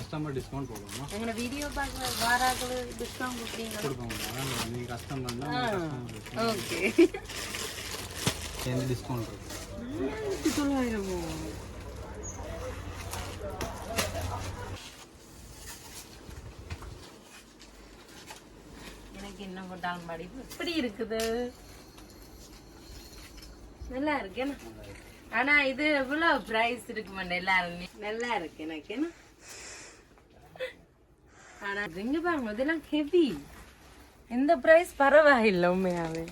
Customer discount போடுவோமா? எங்களை video பார்க்க வாராக்கள் டிஸ்கவுண்ட் கொடுப்பீங்களா? கொடுப்போம் நீங்கள் கஸ்டமர் தான் ஓகே எந்த டிஸ்கவுண்ட் இருக்கு? தொள்ளாயிரமோ? எனக்கு என்ன போட்டாலும் படிப்பு இப்படி இருக்குது. நல்லா இருக்கு. என்ன? ஆனா இது எவ்வளவு பிரைஸ் இருக்கு மாட்டேன் எல்லாரும். நல்லா இருக்கு எனக்கு என்ன இங்க பாருங்க இதெல்லாம் ஹெவி இந்த பிரைஸ் பரவாயில்லை உண்மையாவே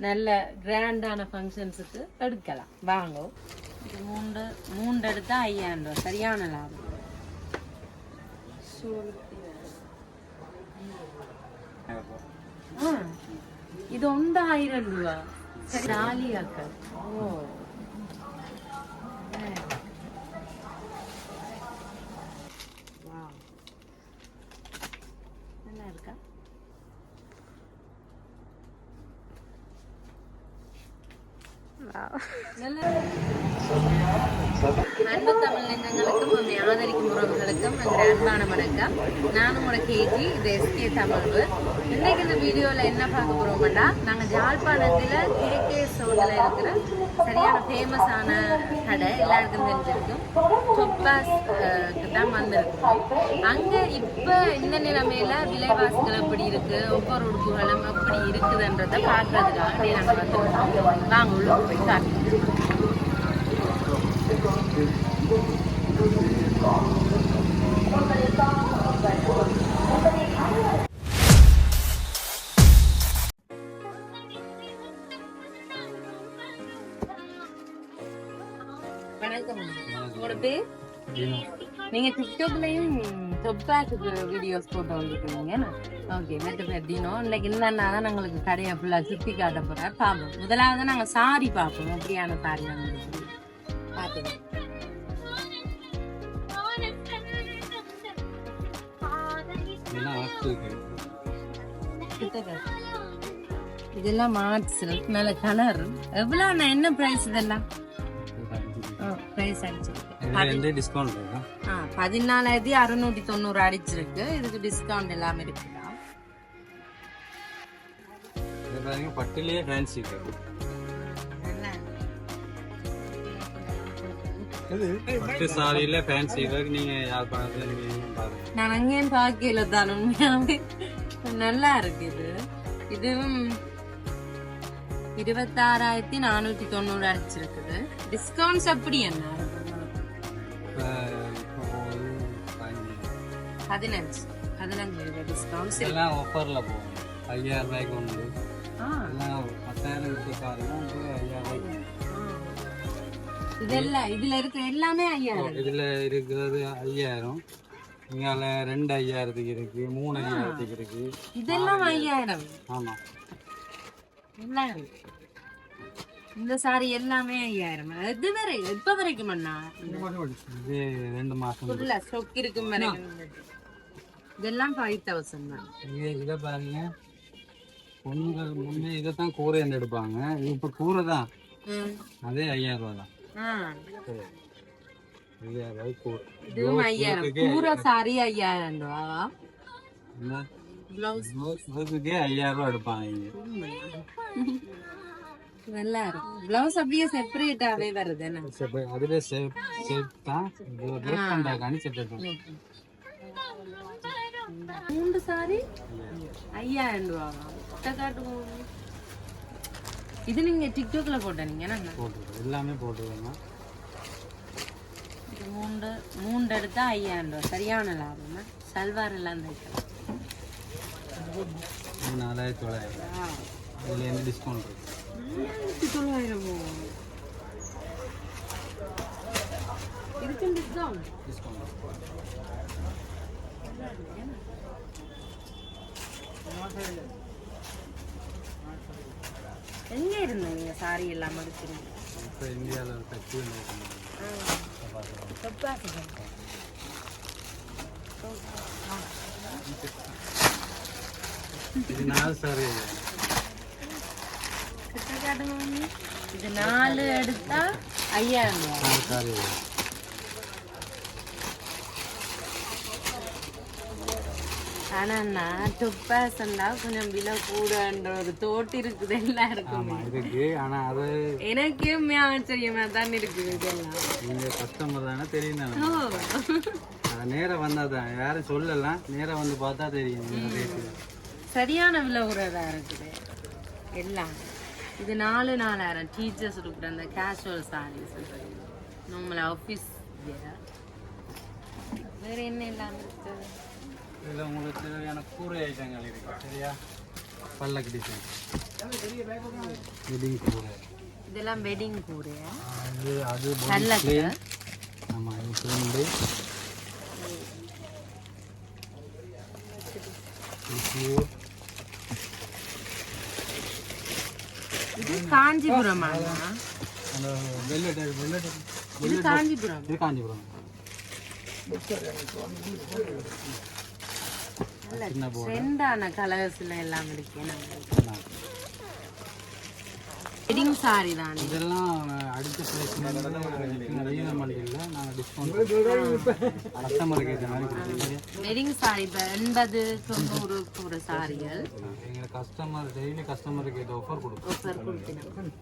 நல்ல கிராண்டான ஃபங்க்ஷன்ஸுக்கு எடுக்கலாம் வாங்க இது மூன்று மூன்று எடுத்தா ஐயாயிரம் ரூபா சரியான லாபம் இது ஒன்று ஆயிரம் ரூபா சரி ஆலியாக்கள் ஓ தமிழ்வு இன்னைக்கு இந்த வீடியோவில் என்ன பார்க்க போகிறோம்னா நாங்கள் ஜாழ்ப்பாணத்தில் கேகே சோனில் இருக்கிற சரியான ஃபேமஸான கடை எல்லாருக்கும் தெரிஞ்சிருக்கும். சொப்பாஸ் தான் வந்திருக்கோம் அங்கே இப்போ இந்த நிலைமையில் விலைவாசிகள் எப்படி இருக்குது ஒவ்வொரு உடுப்புகளும் எப்படி இருக்குதுன்றதை பார்க்கறதுக்காக நாங்கள் வந்துருக்கோம். வாங்க உள்ள போய் காட்டுறோம் பேர் நீங்க டிக்டாக்லயும் தொப்பாக்கு வீடியோஸ் போட்டு வந்துருக்கீங்க. ஓகே மெட்டு பெட்டினோ இன்னைக்கு என்னன்னா தான் நாங்களுக்கு கடையை ஃபுல்லா சுத்தி காட்ட போறார் பார்ப்போம் முதலாவது நாங்க சாரி பார்ப்போம் எப்படியான சாரி வந்துருக்கு பார்த்துக்கோங்க இதெல்லாம் மார்ச் நல்ல கலர் எவ்வளோ என்ன பிரைஸ் இதெல்லாம்? பிரைஸ் அடிச்சிருக்கு. டிஸ்கவுண்ட் இருக்கா? ஆ பதினாலாயிரத்தி அறுநூத்தி தொண்ணூறு அடிச்சிருக்கு. இதுக்கு டிஸ்கவுண்ட் எல்லாமே இருக்குதா? பாருங்க பட்டுலேயே ஃபேன்சி இருக்கு பட்டு சாரியில ஃபேன்சி இருக்கு நீங்க யார் பணத்துல நீங்க பாருங்க நான் அங்கேயும் பார்க்கல தான் உண்மையாவே. நல்லா இருக்கு இது. இதுவும் இருபத்தாறாயிரத்தி நானூத்தி தொண்ணூறு அடிச்சிருக்குது. டிஸ்கவுண்ட்ஸ் எப்படி என்ன? பதினஞ்சு. பதினஞ்சு டிஸ்கவுண்ட்ஸ் எல்லாம் ஆஃபர்ல போகும். ஐயாயிரம் ரூபாய்க்கு ஆ. எல்லாம் பத்தாயிரம் பாருங்க உங்களுக்கு ஐயாயிரம் இதெல்லாம் இதுல இருக்க எல்லாமே ஐயாயிரம். இதுல இருக்கிறது ஐயாயிரம். இங்கால ரெண்டு ஐயாயிரத்துக்கு இருக்கு மூணு ஐயாயிரத்துக்கு இருக்கு. இதெல்லாம் ஐயாயிரம். ஆமா. இருக்கு இந்த சாரி எல்லாமே ஐயாயிரம். இது வரை இப்ப வரைக்கும் அண்ணா. இது ரெண்டு மாசம் ஃபுல்லா ஸ்டொக் இருக்கும் வரைக்கும் இதெல்லாம் ஃபைவ் தௌசண்ட் தான். இது இதை பாருங்க. பொண்ணுகள் முன்னே இதை தான் கூரைன்னு எடுப்பாங்க. இது இப்போ கூரை தான். அதே ஐயாயிரம் ரூபா தான். ஐயாயிரம் ரூபாய் கூரை. பூரா சாரி ஐயாயிரம் ரூபாவா? என்ன? பிளவுஸ் ப்ளவுஸுக்கே ஐயாயிரம் ரூபா எடுப்பாங்க இங்க நல்லா இருக்கும் பிளவுஸ் அப்படியே செப்பரேட்டாவே வருது அதுல சேப் சேப் தான் இது ட்ரெஸ் பண்றாக்காண்டி செப்பரேட் மூன்று சாரி ஐயாயிரம் ரூபாவா கிட்ட காட்டுவோம் இது நீங்க டிக்டாக்ல போட்ட நீங்க என்ன போட்டுருக்கோம் எல்லாமே போட்டுருக்கோங்க இது மூன்று மூன்று எடுத்தா ஐயாயிரம் ரூபா சரியான லாபம் சல்வார் எல்லாம் தைக்கலாம் இது நாலாயிரத்தி தொள்ளாயிரம் இதுல என்ன டிஸ்கவுண்ட் இருக்கு ஆயிரத்தி தொள்ளாயிரமோ இதுக்கு டிஸ்கவுண்ட் டிஸ்கவுண்ட் எங்க இருந்தீங்க சாரி எல்லாம் எடுக்கிறீங்க இப்போ இந்தியாவில் ஒரு ஃபெஸ்டிவல் இது கிட்ட காட்டுங்க மம்மி. இது நாலு எடுத்தா ஐயாயிரம் சாரி ஆனா நான் துப்பாசண்டா கொஞ்சம் விலை கூடன்ற ஒரு தோட்டு இருக்குது ஆமா இருக்கு. ஆனா அது எனக்கே ஆச்சரியமா தான் இருக்குது இதெல்லாம். நீங்க கஸ்டமர் தானே தெரியும் தானே ஓ அது நேரா வந்தாதான் யாரும் சொல்லலாம் நேரா வந்து பார்த்தா தெரியும். சரியான விலை உரதா இருக்குது. எல்லாம். இது நாலு நாலாயிரம் டீச்சர்ஸ் இருக்கிற அந்த கேஷுவல் சாரீஸ் நம்மள ஆஃபீஸ் வேற. என்ன எல்லாம் இருக்கு இதுல உங்களுக்கு தேவையான கூரை ஐட்டங்கள் இருக்கு சரியா? பல்லக்கு டிசைன் வெட்டிங் கூரை. இதெல்லாம் வெட்டிங் கூட அது அது body பல்லக்கு plain. ஆமா இது பிரிண்டு பியூர் இது காஞ்சிபுரமா இது காஞ்சிபுரம். இது காஞ்சிபுரம். ட்ரெண்டான கலர்ஸ்ல எல்லாம் இருக்கு வெட்டிங் சாரி தான். இதெல்லாம் அடித்த பிரைஸ் ரீசன் மண்டியில் நாங்கள் டிஸ்கவுண்ட் கஸ்டமருக்கு ஏற்ற மாதிரி. வெட்டிங் சாரி இப்போ எண்பது தொண்ணூறு ஒரு சாரிகள். எங்கள் கஸ்டமர் டெய்லி கஸ்டமருக்கு ஏற்ற ஆஃபர் கொடுப்போம் ஆஃபர் கொடுக்கணும்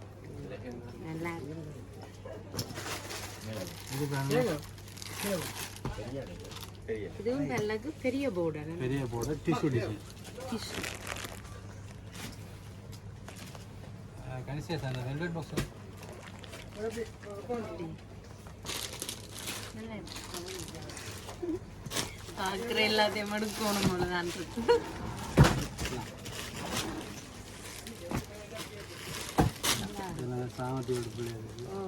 நல்லா இருக்கு. இது பாருங்க, இதுவும் நல்லது பெரிய போர்டு பெரிய போர்டு டிஷ்யூ டிசைன் டிஷ்யூ கணிசா அந்த வெல்வெட் பாக்ஸ் பார்க்குற எல்லாத்தையும் போலதான் இருக்கு சாமத்தி இருக்கு ஓ.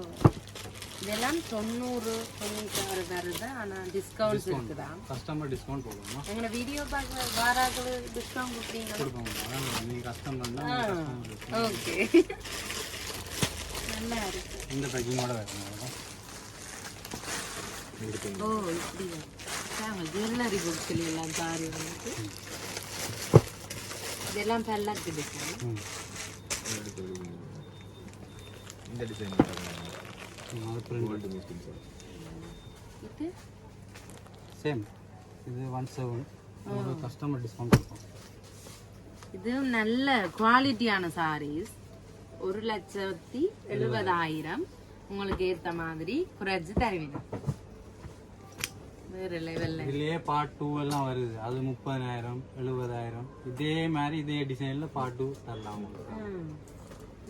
இதெல்லாம் தொண்ணூறு தொண்ணூத்தாறு வருது ஆனா டிஸ்கவுண்ட்ஸ் இருக்குதா? கஸ்டமர் டிஸ்கவுண்ட் போடுவோமா? எங்களை வீடியோ பார்க்க வாராக்கள் டிஸ்கவுண்ட் கொடுப்பீங்களா கொடுப்போம். நீங்கள் கஸ்டமர் தான் கஸ்டமர் ஓகே. நல்லா இருக்கு. இந்த பேக்கிங்கோட வைக்கணும் ஓ இப்படி ஜுவல்லரி பொருட்கள் எல்லாம் சாரி வந்துட்டு. இதெல்லாம் பல்லாக்கு டிசைன் இந்த டிசைன் இது சேம் இது ஒன் செவன் உங்களுக்கு கஸ்டமர் டிஸ்கவுண்ட் கொடுப்போம். இதுவும் நல்ல குவாலிட்டியான சாரீஸ் ஒரு லட்சத்தி எழுபதாயிரம். உங்களுக்கு ஏத்த மாதிரி குறைச்சு தருவீங்க. வேற லெவல்ல இதுலயே பார்ட் டூ எல்லாம் வருது. அது முப்பதாயிரம் எழுபதாயிரம். இதே மாதிரி இதே டிசைன்ல பார்ட் டூ தரலாம் உங்களுக்கு.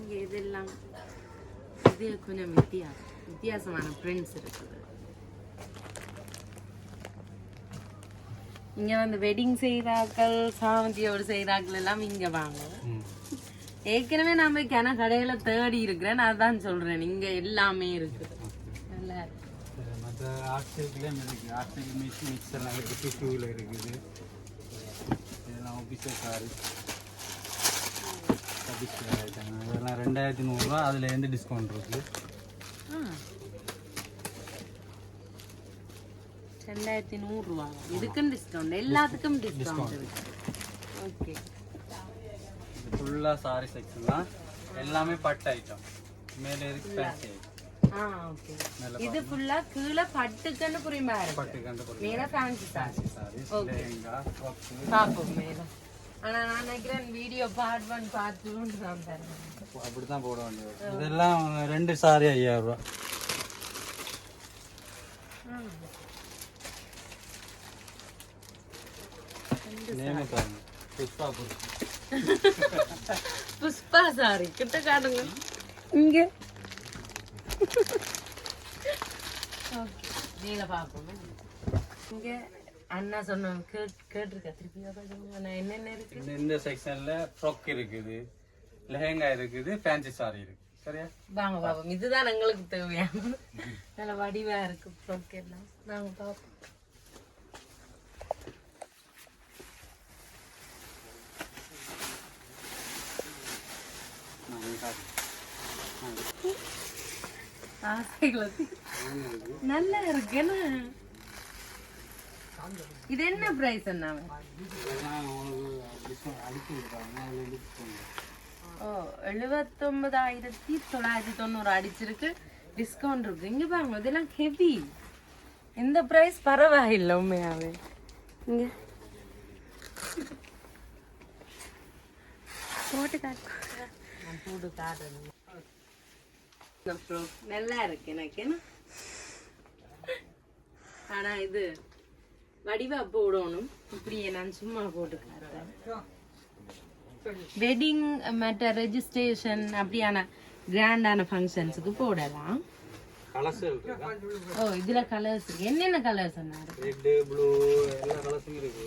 இங்க இதெல்லாம். இது கொஞ்சம் வித்தியாசம். வித்தியாசமான பிரிண்ட்ஸ் இருக்குது. இங்க வந்து வெட்டிங் செய்தாக்கள் சாமந்தியோடு செய்தாக்கள் எல்லாம் இங்க வாங்க. ஏற்கனவே நான் போய் கிண கடையில தேடி இருக்கிறேன் நான் தான் சொல்றேன். இங்க எல்லாமே இருக்குது. நல்லா மற்ற ஆர்ட்ஸுக்குலேயும் இருக்குது மிக்ஸ் எல்லாம் இருக்குது. டிஷ்யூவில் இருக்குது இதெல்லாம் ஆஃபீஸர் காரு இதெல்லாம் ரெண்டாயிரத்தி நூறுரூவா அதில் எந்த டிஸ்கவுண்ட் இருக்குது ஆ. ரெண்டாயிரத்தி நூறு ரூபா இதுக்கும் டிஸ்கவுண்ட் எல்லாத்துக்கும் டிஸ்கவுண்ட் இருக்கு ஓகே இது ஃபுல்லாக சாரி செக்ஷன் தான் எல்லாமே பட்டு ஐட்டம் மேலே இருக்கு ஃபேன்சி ஆ ஓகே இது ஃபுல்லா கீழே பட்டுக்குன்னு புரியுமா இருக்கு பட்டு கண்டு மேல ஃபேன்சி சாரி Okay. லெஹங்கா ஃப்ராக்ஸு பாப்போம் மேல ஆனா நான் நினைக்கிறேன் video part one part two தான் தரேன் அப்படி தான் போட வேண்டியது இதெல்லாம் ரெண்டு சாரி ஐயாயிரம் ரூபா நேமே பாருங்க புஷ்பா புஷ்பா புஷ்பா சாரி கிட்ட காட்டுங்க இங்க நீங்க பாப்போம் இங்க அண்ணா சொன்ன கேட் கேட்டிருக்க? திருப்பி சொல்லுங்க நான் என்னென்ன இருக்கு? இந்த இந்த செக்ஷன்ல ஃப்ராக் இருக்குது லெஹங்கா இருக்குது ஃபேன்சி சாரி இருக்கு சரியா? வாங்க பாப்போம். இதுதான் எங்களுக்கு தேவையான நல்ல வடிவா இருக்கு ஃப்ராக் எல்லாம். வாங்க பாப்போம் நான் உங்களுக்கு காட்டுறேன். ஆசைகளை நல்லா இருக்கு. என்ன? இது என்ன பிரைஸ் டிஸ்கவுண்ட் ஓ எழுபத்தொன்பதாயிரத்தி தொள்ளாயிரத்தி தொண்ணூறு அடிச்சிருக்கு. டிஸ்கவுண்ட் இருக்கு. இங்க பாருங்க இதெல்லாம் ஹெவி இந்த பிரைஸ் பரவாயில்லை உண்மையாவே. இங்க. போட்டு காட்டு. நான் போட்டு காட்டுறேன். நல்லா இருக்கு எனக்கு என்ன? ஆனா இது வடிவா போடணும். இப்படியே நான் சும்மா போட்டு காட்டுறேன் வெட்டிங் மற்ற ரெஜிஸ்ட்ரேஷன் அப்படியான கிராண்டான ஃபங்க்ஷன்ஸுக்கு போடலாம். ஓ இதுல கலர்ஸ் என்னென்ன கலர்ஸ் ப்ளூ எல்லா கலர்ஸும் இருக்கு.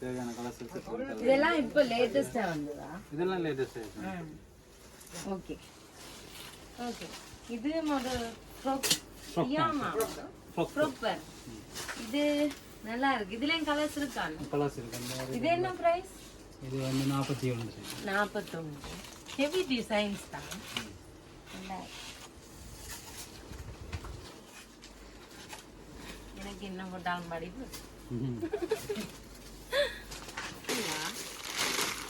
தேவையான கலர்ஸ் இருக்கு இதெல்லாம் இப்போ லேட்டஸ்டா வந்ததா? இதெல்லாம் லேட்டஸ்ட் ஓகே ஓகே இது ப்ராப்பர் இது நல்லா இருக்கு. இதுலயும் கலர்ஸ் இருக்காங்க கலர்ஸ் இருக்கு. இது என்ன பிரைஸ் இது வந்து நாற்பத்தி ஒன்று. நாற்பத்தொன்று ஹெவி டிசைன்ஸ் தான். இருக்கு. எனக்கு என்ன போட்டாலும் படிப்பு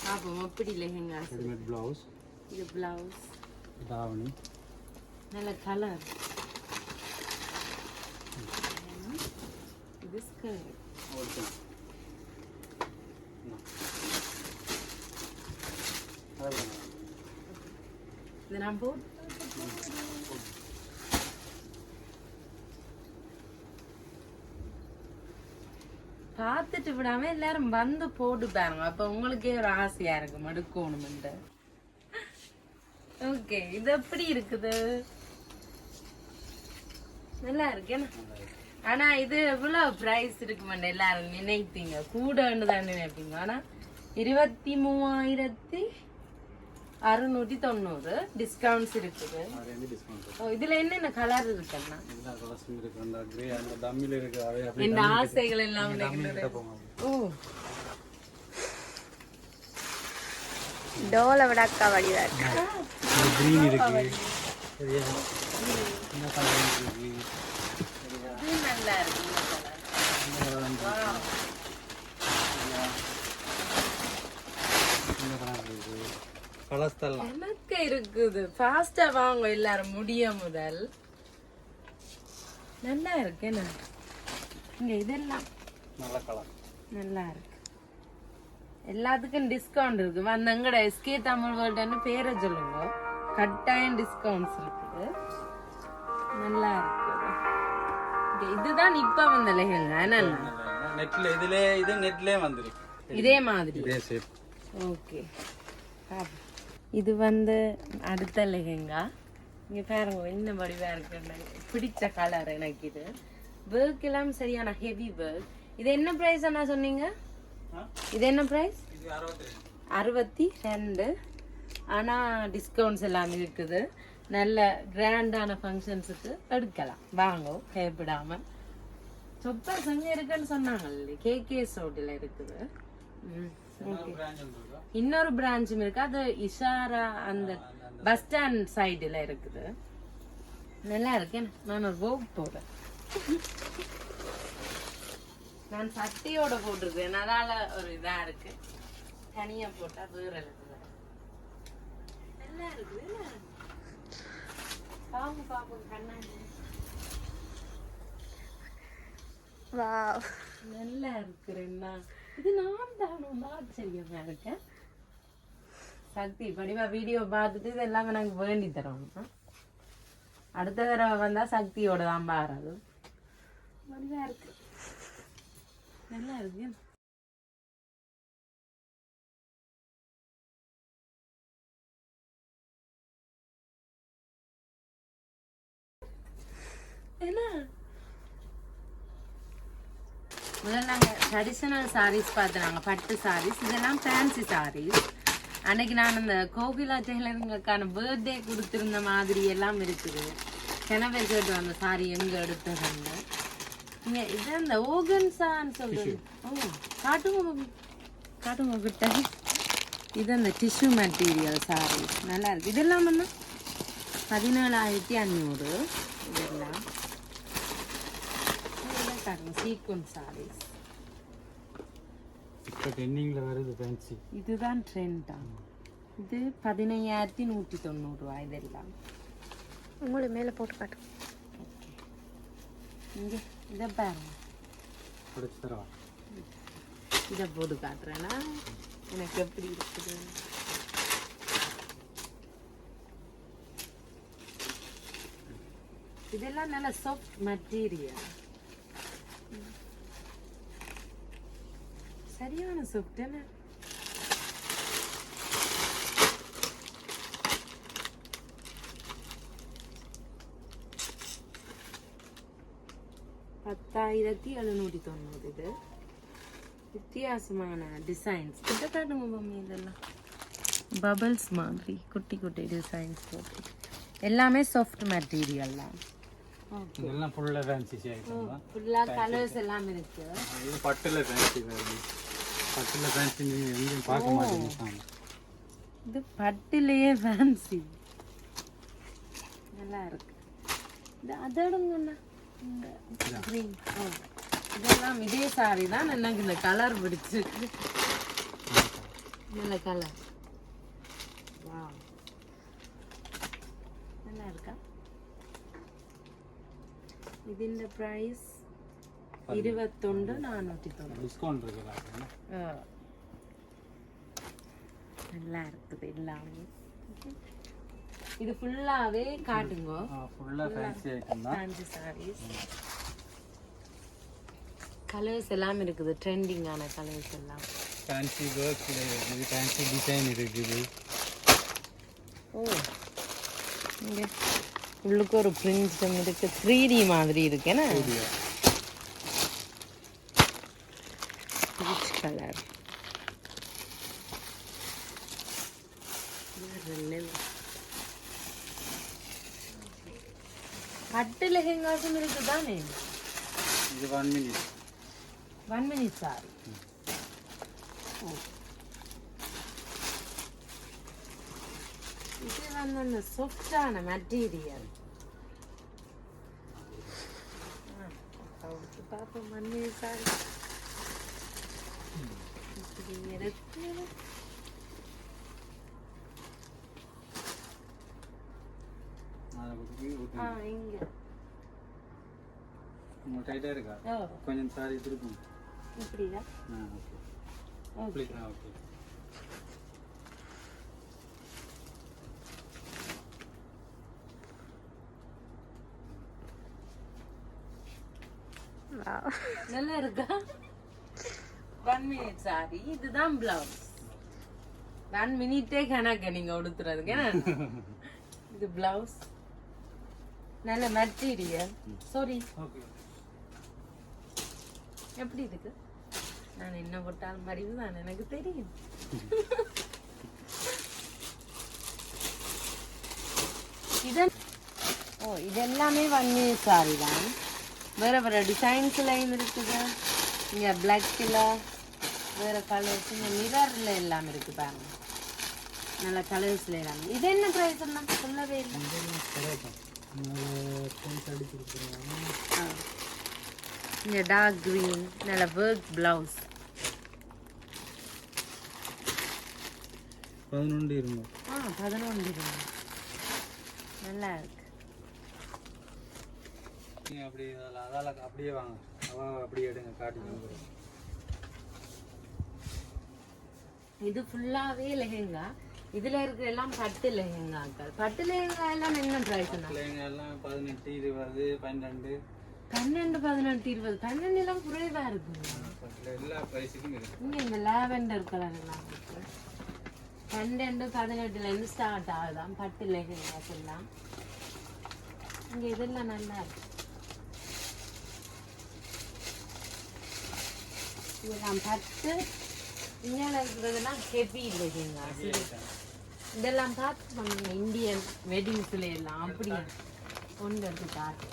பாப்போம் எப்படி லெஹெங்கா ப்ளவுஸ் இது பிளவுஸ் தாவணி. நல்ல கலர் இது ஸ்கர்ட் நான் பார்த்துட்டு விடாம எல்லாரும் வந்து போட்டு பாருங்க. அப்ப உங்களுக்கே ஒரு ஆசையா இருக்கும். எடுக்கணும்ட்டு ஓகே. இது எப்படி இருக்குது? நல்லா இருக்கு என்ன? ஆனா இது எவ்வளவு பிரைஸ் இருக்குமெண்டு எல்லாரும் நினைப்பீங்க கூடன்னு தான் நினைப்பீங்க. ஆனா இருபத்தி மூவாயிரத்தி அறுநூத்தி தொண்ணூறு டிஸ்கவுண்ட்ஸ் இருக்குது. இதுல என்னென்ன கலர் இருக்குன்னா இருக்கு. இருக்கு. இந்த ஆசைகள் எல்லாம் டோலை விட அக்கா வடிவா இருக்கு? நல்லா இருக்கு எனக்கு இருக்குது. ஃபாஸ்டா வாங்க எல்லாரும் முடிய முதல். நல்லா இருக்கு என்ன? இங்க இதெல்லாம் நல்லா இருக்கு. எல்லாத்துக்கும் டிஸ்கவுண்ட் இருக்கு. வந்தங்கட எஸ்கே தமிழ் வேர்ல்டுன்னு பேரை சொல்லுங்க. கட்டாயம் டிஸ்கவுண்ட்ஸ் இருக்குது. நல்லா இருக்குது இதுதான் இப்ப வந்த லெஹங்கா என்னன்னா நெட்ல இதுல இது நெட்லயே வந்திருக்கு. இதே மாதிரி. இதே ஷேப் ஓகே. இது வந்து அடுத்த லெஹெங்கா. இங்க பாருங்க என்ன வடிவா இருக்கு. பிடிச்ச கலர் எனக்கு இது. ஒர்க் எல்லாம் சரியான ஹெவி ஒர்க் இது என்ன பிரைஸ் அண்ணா சொன்னீங்க? இது என்ன பிரைஸ் அறுபத்தி ரெண்டு. அறுபத்தி ரெண்டு. ஆனா டிஸ்கவுண்ட்ஸ் எல்லாம் இருக்குது. நல்ல கிராண்டான ஃபங்க்ஷன்ஸுக்கு எடுக்கலாம். வாங்க பயப்படாம. சொப்பர் சங்க இருக்குன்னு சொன்னாங்கல்ல கே கே சோட்டில் இருக்குது. இன்னொரு பிரான்ச்சும் இருக்கு? அது இஷாரா அந்த பஸ் ஸ்டாண்ட் சைடுல இருக்குது. நல்லா இருக்கேன் நான் ஒரு வோக் போடுறேன். நான் சட்டையோட போட்டிருக்கேன். அதனால ஒரு இதா இருக்கு. தனியா போட்டா வேற இருக்குது நல்லா இருக்குது என்ன? பாவம் பாப்போம் கண்ணாடி வாவ். நல்லா இருக்கிறேன்னா. இது நான் தானும் ஆச்சரியமா இருக்கேன் சக்தி படிவா வீடியோ பார்த்துட்டு இது எல்லாமே எனக்கு வேண்டி தரணும் அடுத்த தடவை வந்தா சக்தியோட தான் பாடுறது வடிவா இருக்கு. நல்லா இருக்கு. என்ன முதல்ல நாங்கள் ட்ரெடிஷ்னல் சாரீஸ் பார்த்து நாங்கள் பட்டு சாரீஸ் இதெல்லாம் ஃபேன்சி சாரீஸ் அன்னைக்கு நான் அந்த கோகிலா டெய்லருங்களுக்கான பர்த்டே கொடுத்திருந்த மாதிரி எல்லாம் இருக்குது. கிணவே கேட்டு அந்த சாரி எங்க எடுத்ததுன்னு. இங்க இது அந்த ஓகன்சான்னு சொல்றது. ஓ காட்டுங்க. காட்டுங்க கிட்ட இது அந்த டிஷ்யூ மெட்டீரியல் சாரி நல்லா இருக்கு. இதெல்லாம் என்ன பதினேழாயிரத்தி அஞ்சூறு இதெல்லாம். பாருங்க சீக்வன் சாரீஸ் இப்போ ட்ரெண்டிங்கில் வருது ஃபேன்சி இதுதான் ட்ரெண்டா இது பதினையாயிரத்தி நூற்றி தொண்ணூறுரூவா இதெல்லாம் உங்களுக்கு மேலே போட்டு காட்டு இங்கே இதை பாருங்க பிடிச்சி தரவா இதை போட்டு காட்டுறேன்னா எனக்கு எப்படி இருக்குது இதெல்லாம் நல்ல சாஃப்ட் மெட்டீரியல் சரியான சாஃப்ட் என்ன பத்தாயிரத்தி எழுநூற்றி தொண்ணூறு இது. வித்தியாசமான டிசைன்ஸ் கிட்ட காட்டுங்க மம்மி இதெல்லாம். பபிள்ஸ் மாதிரி குட்டி குட்டி டிசைன்ஸ் போட்டு. எல்லாமே சாஃப்ட் மெட்டீரியல் தான். இதெல்லாம் ஃபுல்லாக ஃபேன்சி ஐட்டம் ஃபுல்லாக கலர்ஸ் எல்லாம் இருக்கு. இது பட்டில் ஃபேன்சி வருது பட்டில் ஃபேன்சி நீங்கள் எங்கேயும் பார்க்க மாட்டீங்க இது பட்டுலேயே ஃபேன்சி நல்லா இருக்கு. இது அதோடுங்கண்ணா. ஓ இதெல்லாம் இதே சாரி தான். எனக்கு இந்த கலர் பிடிச்சிருக்கு நல்ல கலர் வா நல்லா இருக்கா ഇതിന്റെ പ്രൈസ് ഇരുപത്തൊണ്ട് നാനൂറ്റി തൊണ്ണൂറ് டிஸ்கவுண்ட் இருக்குதா நல்லா இருக்குது எல்லாமே இது ஃபுல்லாவே காட்டுங்க ஃபுல்லாக ஃபேன்சி ஐட்டம் தான் ஃபேன்சி சாரீஸ் கலர்ஸ் எல்லாம் இருக்குது ட்ரெண்டிங்கான கலர்ஸ் எல்லாம் ஃபேன்சி ஒர்க் இருக்குது ஃபேன்சி டிசைன் இருக்குது ஓ இங்கே உள்ளுக்கு ஒரு பிரிண்ட்ஸும் இருக்கு. த்ரீ டி மாதிரி இருக்கு. என்ன? கலர் பட்டு லெஹெங்காஸும் இருக்கு தானே? இது one minute one minute sorry இது வந்து அந்த சாஃப்டான மெட்டீரியல் பார்ப்போம் மண்ணு சாரி இப்படி இருக்கு டைட்டாக இருக்கா கொஞ்சம் சாரி திருப்பும் இப்படியா ஓகே ஓகே நல்லா இருக்கா? One minute sorry. இதுதான் பிளவுஸ் ஒன் மினிட்டே கணக்கு நீங்க உடுத்துறதுக்கு? இது பிளவுஸ் நல்ல மெட்டீரியல் சாரி எப்படி இருக்கு? நான் என்ன போட்டாலும் மறிவு தான் எனக்கு தெரியும். இதன் ஓ இது எல்லாமே ஒன் மினிட் சாரி தான். வேற வேற டிசைன்ஸ்லையும் இருக்குது. இங்கே பிளாக்கில் வேற கலர்ஸ் இங்கே மிரரில் எல்லாம் இருக்கு பாருங்க. நல்ல கலர்ஸ்ல எல்லாம். இது என்ன ப்ரைஸ் என்ன சொல்லவே இல்லை. இங்க டார்க் green நல்ல ஒர்க் பிளவுஸ் பதினொன்று இருந்தோம் ஆ பதினொன்று நல்லா இருக்கு. நீங்கள் அப்படி அதில் அதால் அப்படியே வாங்க. அவ அப்படியே எடுங்க காட்டி இது ஃபுல்லாவே லெஹெங்கா. இதுல இருக்கிற எல்லாம் பட்டு லெஹெங்காக்கள் பட்டு லெஹெங்கா எல்லாம் என்ன பிரைஸ் பிள்ளைங்க எல்லாம் பதினெட்டு இருபது பன்னெண்டு பன்னெண்டு பதினெட்டு இருபது. பன்னெண்டு எல்லாம் குறைவா பட்டில் எல்லா ப்ரைஸுக்கும் இங்க இந்த லாவெண்டர் கலர் எல்லாம் இருக்கு. பன்னெண்டு பதினெட்டுல இருந்து ஸ்டார்ட் ஆகுதாம் பட்டு லெஹெங்காஸ் எல்லாம். இங்க இதெல்லாம் நல்லா இருக்கு. இதெல்லாம் பார்த்து இங்கே ஹெவி இல்லைங்களா இதெல்லாம் பார்த்து பண்ணுங்க இந்தியன் வெட்டிங்ஸ்ல எல்லாம் அப்படி ஒன்று எடுத்து காட்டு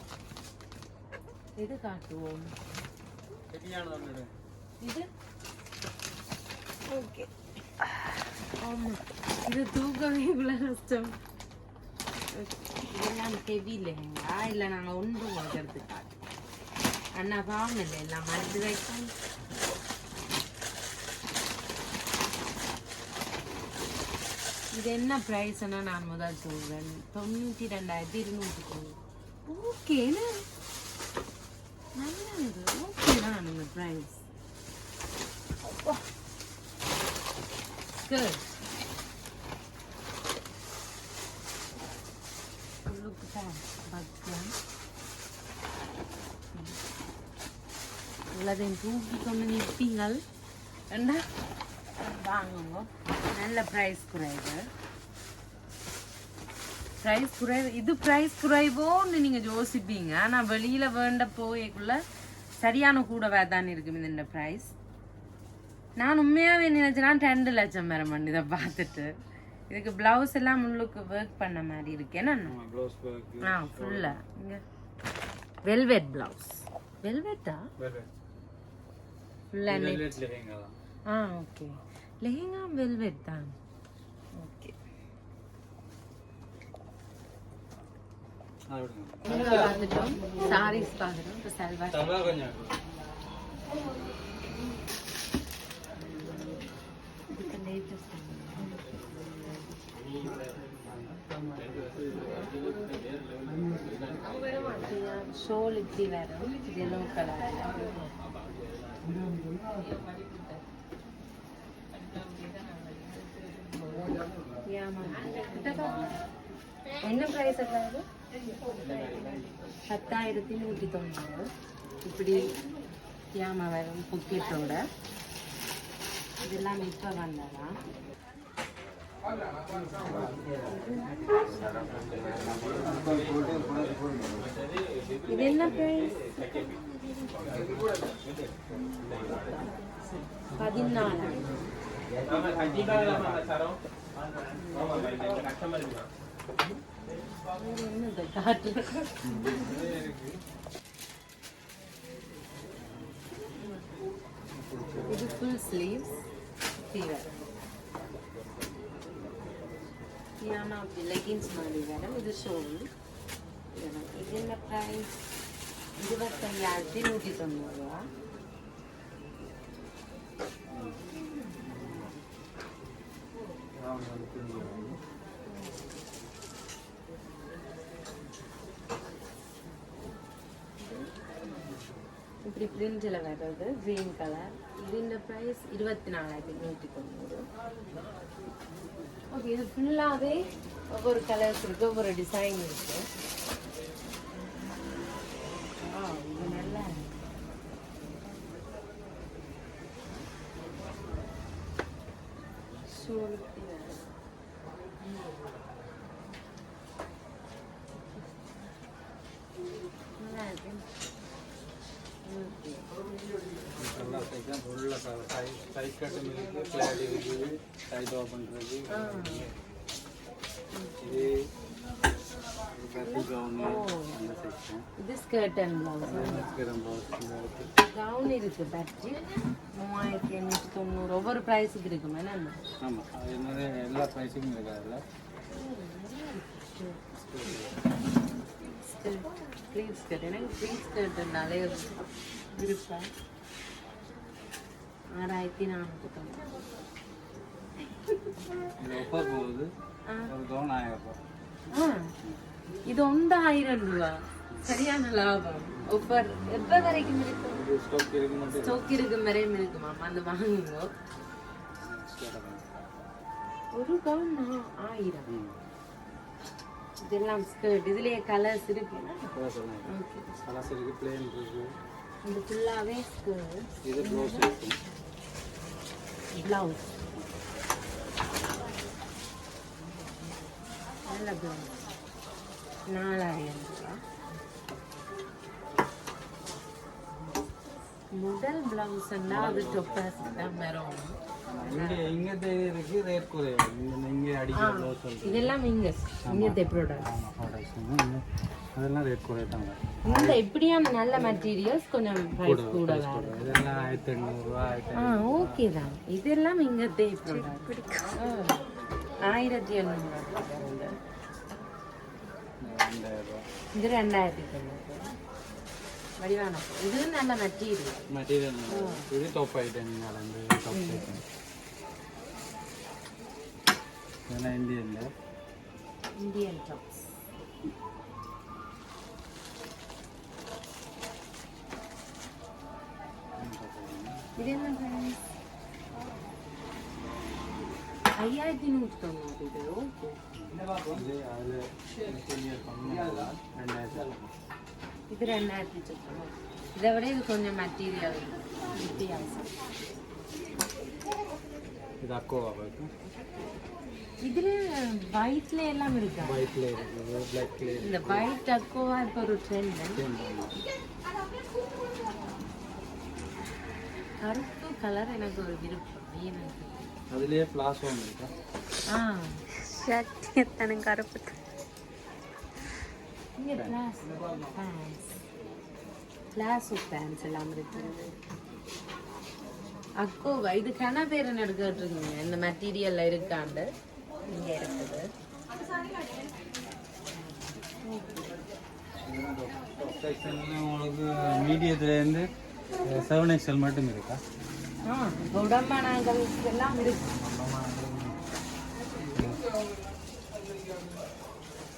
எது காட்டுவோம்? இது? ஓகே. ஆமாம் இது தூக்கமே இவ்வளோ கஷ்டம். இதெல்லாம் ஹெவி இல்லைங்களா இல்லை நாங்கள் ஒன்று உங்களுக்கு அண்ணா பாவம் இல்லை எல்லாம் மருந்து வைக்கணும். இது என்ன ப்ரைஸ்னா நான் முதல் சொல்றேன். தொண்ணூற்றி ரெண்டாயிரத்தி இருநூற்றி ஓகே நல்லா இது ஓகே தான் இந்த price good Look at that. Button. எல்லாத்தையும் தூக்கி கொண்டு நிற்பீங்கள் என்ன வாங்குங்க. நல்ல ப்ரைஸ் குறைவு ப்ரைஸ் குறைவு இது ப்ரைஸ் குறைவோன்னு நீங்கள் யோசிப்பீங்க. ஆனால் வெளியில் வேண்ட போயக்குள்ள சரியான கூடவே தான் இருக்கும் இந்த ப்ரைஸ் நான் உண்மையாகவே நினைச்சேன்னா ரெண்டு லட்சம் வர மாட்டேன் இதை பார்த்துட்டு. இதுக்கு ப்ளவுஸ் எல்லாம் முள்ளுக்கு ஒர்க் பண்ண மாதிரி இருக்கு. என்ன? ப்ளவுஸ் ஒர்க் ஆ ஃபுல்லாக இங்கே. வெல்வெட் ப்ளவுஸ் வெல்வெட்டா ஃபுல்லாக ஆ ஓகே லெஹெங்கா வெல்வெட் தான் ஓகே அது விடுங்க பார்த்துட்டோம் சாரீஸ் பார்த்துட்டோம் இப்போ சல்வார் ஷோல் இப்படி வரும் எல்லோ கலர் என்ன ப்ரைஸ் அதாவது பத்தாயிரத்தி நூற்றி தொண்ணூறு. இப்படி ஏமா வரும் பொக்கெட்டோட இதெல்லாம் இப்போ வந்ததா? இது என்ன ப்ரைஸ் பதினாலு. என்னது காட்டு இது ஃபுல் ஸ்லீவ்ஸ் ஃபீவர் பியானா லெகின்ஸ் மாதிரி வரும் இது ஷோல் இது என்ன ப்ரைஸ் இருபத்தஞ்சாயிரத்தி நூற்றி தொண்ணூறு ரூபா இப்படி பிரிண்டில் வர்றது? க்ரீன் கலர் இதுன்ற ப்ரைஸ் இருபத்தி நாலாயிரத்தி நூற்றி தொண்ணூறு. ஓகே இது ஃபுல்லாகவே ஒவ்வொரு கலர்ஸ் இருக்குது ஒவ்வொரு டிசைன் இருக்குது ஆ இது நல்லா ஸோ சுருட்டி வரும். நல்லா இருக்கு ஓகே எல்லா சைஸும் ஃபுல்லாக சைஸ் சைஸ் கட்டும் இருக்குது ஃப்ளாட் இருக்குது சைட் இருக்குது இது கட்டி இது ஸ்கர்ட் அண்ட் ப்ளவுஸ் கவுன் இருக்கு மூவாயிரத்தி எண்ணூற்றி தொண்ணூறு ஒவ்வொரு ப்ரைஸுக்கு இருக்குமா என்ன ஆமாம் அது என்னது எல்லா ப்ரைஸுக்கும் இருக்குது அதில் ஸ்கர்ட் ப்ளீஸ் ஸ்கர்ட் எனக்கு ப்ளீஸ் ஸ்கர்ட்னாலே விருப்பம் ஆறாயிரத்தி நானூற்றி தொண்ணூறு இது ஒன்றாயிரம் ரூபா சரியான லாபம் ஒவ்வொரு எப்போ வரைக்கும் இருக்கும் ஸ்டாக் இருக்கு இருக்கும் வரையும் இருக்குமா அந்த வாங்குங்க ஒரு கவுன் ஆயிரம் இதெல்லாம் ஸ்கர்ட் இதுலயே கலர்ஸ் இருக்கு கலர்ஸ் இருக்குது பிளேன் இருக்குது இது ஃபுல்லாவே ஸ்கர்ட் இது ப்ளவுஸ் இருக்குது பிளவுஸ் நல்ல பிளவுஸ் நாலாயிரம் ரூபாய் முதல் பிளவுஸ்ன்னா அது டொப்பாஸ் தான் வரும் இங்கே இங்கே இங்கே இங்கே இதெல்லாம் இங்க இங்கത്തെ ப்ராடக்ட் அதெல்லாம் ரேட் குறையத்தாங்க இந்த இப்படியான நல்ல மெட்டீரியல்ஸ் கொஞ்சம் ப்ரைஸ் கூட வரும். இதெல்லாம் ஆ ஓகே தான். இதெல்லாம் இங்கத்தே ப்ராடக்ட் எண்ணூறு ரெண்டாயிரம் ரூபா இது ரெண்டாயிரத்தி தொண்ணூறு. வடிவான பூ. இது நல்ல மெட்டீரியல் மெட்டீரியல் இது டாப் ஐட்டம் கலந்து டாப் ஐட்டம் இதெல்லாம் இந்தியன்ல இந்தியன் டாப்ஸ் இது என்ன price? ஐயாயிரத்தி நூற்றி தொண்ணூறு இது ஓகே இது அதில் ரெண்டாயிரத்தி இது ரெண்டாயிரத்தி சொச்சம் இதை அக்கோவா பார்க்கும் இதுல ஒயிட்ல எல்லாம் இருக்கா? ஒயிட்ல இருக்குது பிளாக்ல இந்த ஒயிட் அக்கோவா இப்போ ஒரு ட்ரெண்ட் கருப்பு கலர் எனக்கு ஒரு விருப்பம். எனக்கு அதுலேயே ஃப்ளாஷ் ஒன்று இருக்கா? ஆ. சத்தியத்தனம் கருப்பு? இங்க பேண்ட்ஸ் கிளாஸ் பேண்ட்ஸ் எல்லாம் இருக்குது அக்கோவா இது கன பேர் என்ன எடுக்கிட்டுருக்கீங்க இந்த மெட்டீரியல்ல இருக்காண்டு. இங்க இருக்குது. உங்களுக்கு மீடியத்துலேருந்து செவன் எக்ஸ்எல் மட்டும் இருக்கா? ஆ உடம்பானாங்களுக்கு எல்லாம் இருக்கு.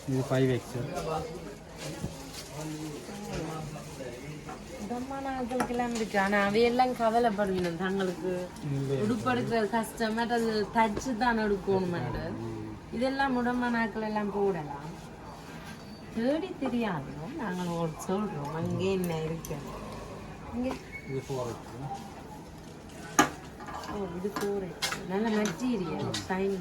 இது ஃபைவ் எக்ஸ்எல் உடம்பானாங்களுக்கு எல்லாம் இருக்கு ஆனா அவையெல்லாம் கவலைப்படுவீங்க தங்களுக்கு உடுப்படுக்கிறது கஷ்டம். அது தச்சு தான் எடுக்கணுமெண்டு இதெல்லாம் உடம்பானாக்கள் எல்லாம் போடலாம். தேடி தெரியாது நாங்கள் ஒரு சொல்றோம். அங்கே என்ன இருக்கு? இங்கே. இது போர் நல்ல மெட்டீரியல் டைம்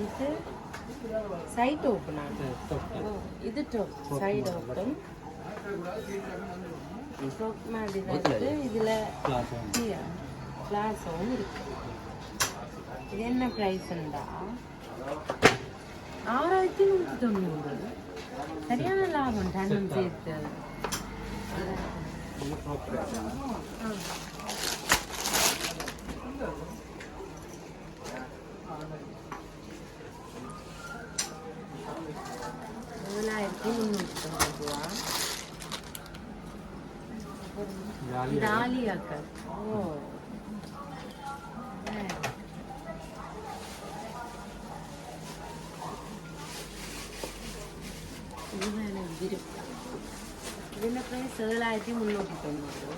இது சைட் ஆகும் இது டாப் சைடு ஓப்பன் டாப் மாதிரி இருக்கு. இதுல கிளாஸும் இருக்கு. இது என்ன ப்ரைஸ்ண்டா ஆறாயிரத்தி நூற்றி தொண்ணூறு. சரியான லாபம் டன்னும் சேர்த்து. ஆ. ஏழாயிரத்தி முந்நூற்றி தொண்ணூறு ரூபா ஜாலியாக டாலியாக்கள் ஓ இதுதான் எனக்கு விருப்பம் இதில் ப்ரைஸ் ஏழாயிரத்தி முந்நூற்றி தொண்ணூறு